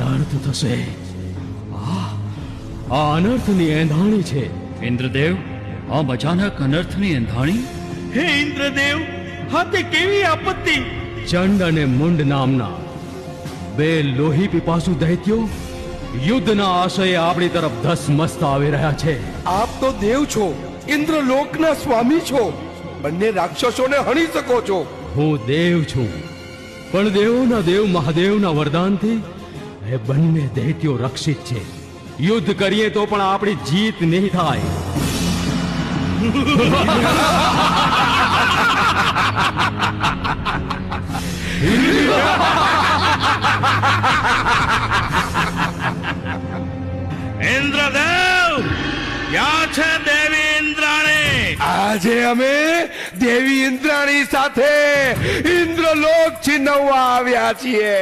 અનર્થ થશે. આ આ અનર્થની એંધાણી છે. ઇન્દ્રદેવ આમ અચાનક અનર્થની એંધાણી? હે ઇન્દ્રદેવ હા તે કેવી આપત્તિ? ચંડ અને મુંડ નામના બે લોહી પીપાસુ દૈત્યો યુદ્ધના આશયે આપણી તરફ ધસમસ્ત આવી રહ્યા છે. આપ તો દેવ છો ઇન્દ્રલોકના સ્વામી છો. બંને રાક્ષસોને હણી શકો છો. હું દેવ છું. પણ દેવોના દેવ મહાદેવના વરદાનથી એ બંને દૈત્યો રક્ષિત છે. યુદ્ધ કરીએ તો પણ આપણી જીત નહીં થાય. ઇન્દ્રદેવ ક્યાં છે દેવી ઇન્દ્રાણી? આજે અમે દેવી ઇન્દ્રાણી સાથે ઇન્દ્રલોક છીનવવા આવ્યા છીએ.